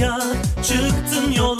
ya. Çıktın yola.